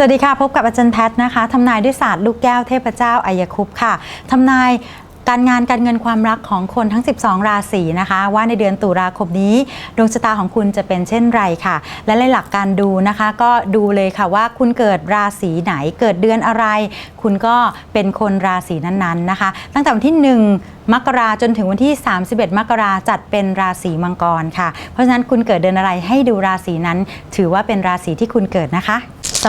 สวัสดีค่ะ พบกับอาจารย์แพทย์นะคะทำนายด้วยศาสตร์ลูกแก้วเทพเจ้าอายคุปต์ค่ะทำนาย การงานการเงินความรักของคนทั้ง 12 ราศีนะคะ ว่าในเดือนตุลาคมนี้ดวงชะตาของคุณจะเป็นเช่นไรค่ะ และในหลักการดูนะคะ ก็ดูเลยค่ะว่าคุณเกิดราศีไหนเกิดเดือนอะไร คุณก็เป็นคนราศีนั้นๆนะคะ ตั้งแต่วันที่ 1มกราจนถึงวันที่ 31 มกราจัดเป็นราศีมังกรค่ะ เพราะฉะนั้นคุณเกิดเดือนอะไรให้ดูราศีนั้น ถือว่าเป็นราศีที่คุณเกิดนะคะ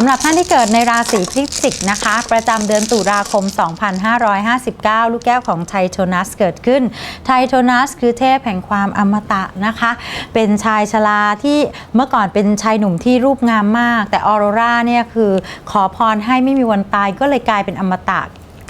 ำหรับท่านที่เกิดในราศีพิจิกนะคะ ประจำเดือนตุลาคม 2559 ลูกแก้วของไทโทนัสเกิดขึ้น ไทโทนัสคือเทพแห่งความอมตะนะคะ เป็นชายชราที่เมื่อก่อนเป็นชายหนุ่มที่รูปงามมาก แต่ออโรราเนี่ยคือขอพรให้ไม่มีวันตายก็เลยกลายเป็นอมตะ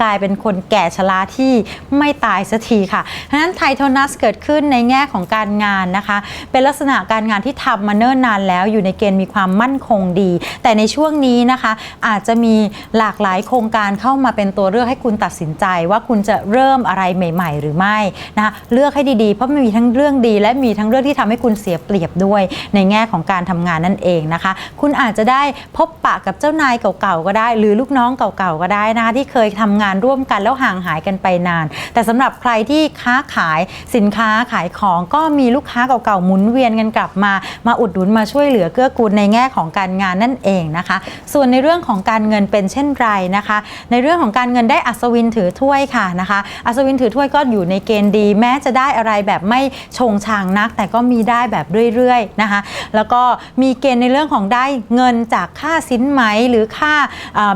กลายเป็นคนแก่ชราที่ไม่ตายสักทีค่ะเพราะฉะนั้นไทโทนัสเกิดขึ้นในแง่ของการงานนะคะ เป็นลักษณะการงานที่ทำมาเนิ่นนานแล้วอยู่ในเกณฑ์มีความมั่นคงดี แต่ในช่วงนี้นะคะ อาจจะมีหลากหลายโครงการเข้ามาเป็นตัวเลือกให้คุณตัดสินใจ ว่าคุณจะเริ่มอะไรใหม่ ๆ หรือไม่นะคะเลือกให้ดีๆ เพราะมันมีทั้งเรื่องดี และมีทั้งเรื่องที่ทำให้คุณเสียเปรียบด้วย ในแง่ของการทำงานนั่นเองนะคะ คุณอาจจะได้พบปะกับเจ้านายเก่าๆก็ได้ หรือลูกน้องเก่าๆก็ได้นะคะที่เคยทำงานร่วมกันแล้วห่างหายกันไปนาน แต่สำหรับใครที่ค้าขายสินค้าขายของก็มีลูกค้าเก่าๆหมุนเวียนกันกลับมา มาอุดหนุนมาช่วยเหลือเกื้อกูลในแง่ของการงานนั่นเองนะคะ ส่วนในเรื่องของการเงินเป็นเช่นไรนะคะ ในเรื่องของการเงินได้อัศวินถือถ้วยค่ะนะคะ อัศวินถือถ้วยก็อยู่ในเกณฑ์ดี แม้จะได้อะไรแบบไม่ชงชางนัก แต่ก็มีได้แบบเรื่อยๆนะคะ แล้วก็มีเกณฑ์ในเรื่องของได้เงินจากค่าสินไหมหรือค่า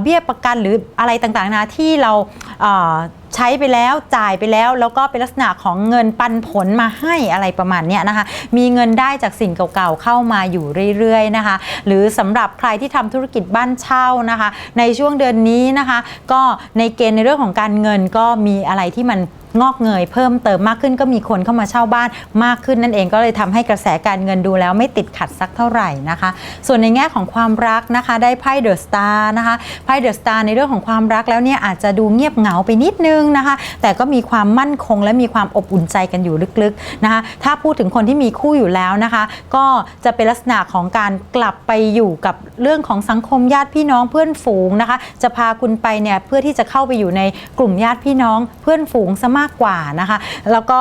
เบี้ยประกันหรืออะไรต่างๆนะที่เราใช้ไปแล้วจ่ายไปแล้ว แล้วก็เป็นลักษณะของเงินปันผลมาให้อะไรประมาณนี้นะคะ มีเงินได้จากสิ่งเก่าๆเข้ามาอยู่เรื่อยๆนะคะ หรือสำหรับใครที่ทำธุรกิจบ้านเช่านะคะ ในช่วงเดือนนี้นะคะ ก็ในเกณฑ์ในเรื่องของการเงินก็มีอะไรที่มัน งอกเงยเพิ่มเติมมากขึ้นก็มีคนเข้ามาเช่าบ้านมากขึ้นนั่นเองก็เลยทำให้กระแสการเงินดูแล้วไม่ติดขัดสักเท่าไหร่นะคะ ส่วนในแง่ของความรักนะคะ ได้ไพ่เดอะสตาร์นะคะไพ่เดอะสตาร์ในเรื่องของความรักแล้วเนี่ยอาจจะดูเงียบเหงาไปนิดนึงนะคะ แต่ก็มีความมั่นคงและมีความอบอุ่นใจกันอยู่ลึกๆนะคะ ถ้าพูดถึงคนที่มีคู่อยู่แล้วนะคะ ก็จะเป็นลักษณะของการกลับไปอยู่กับเรื่องของสังคมญาติพี่น้องเพื่อนฝูงนะคะ จะพาคุณไปเนี่ยเพื่อที่จะเข้าไปอยู่ในกลุ่มญาติพี่น้องเพื่อนฝูงซะมากากกว่านะคะ แล้วก็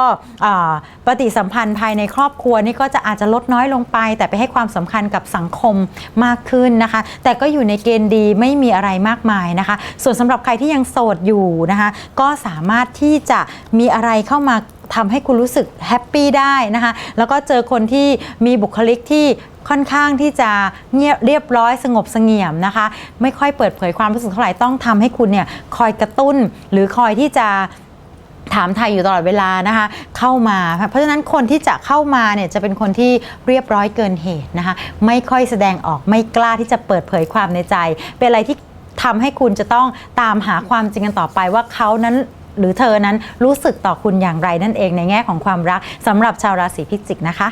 ปฏิสัมพันธ์ภายในครอบครัวนี่ก็จะอาจจะลดน้อยลงไป แต่ไปให้ความสำคัญกับสังคมมากขึ้นนะคะ แต่ก็อยู่ในเกณฑ์ดีไม่มีอะไรมากมายนะคะ ส่วนสำหรับใครที่ยังโสดอยู่นะคะ ก็สามารถที่จะมีอะไรเข้ามาทำให้คุณรู้สึกแฮปปี้ได้นะคะ แล้วก็เจอคนที่มีบุคลิกที่ค่อนข้างที่จะเงียบเรียบร้อยสงบสงี่ยมนะคะ ไม่ค่อยเปิดเผยความรู้สึกเท่าไหร่ต้องทำให้คุณเนี่ยคอยกระตุ้น หรือคอยที่จะ ถามไทยอยู่ตลอดเวลานะคะเข้ามา เพราะฉะนั้นคนที่จะเข้ามาเนี่ยจะเป็นคนที่เรียบร้อยเกินเหตุนะคะไม่ค่อยแสดงออกไม่กล้าที่จะเปิดเผยความในใจ เป็นอะไรที่ทำให้คุณจะต้องตามหาความจริงกันต่อไปว่าเขานั้นหรือเธอนั้นรู้สึกต่อคุณอย่างไรนั่นเองในแง่ของความรักสำหรับชาวราศีพิจิกนะคะ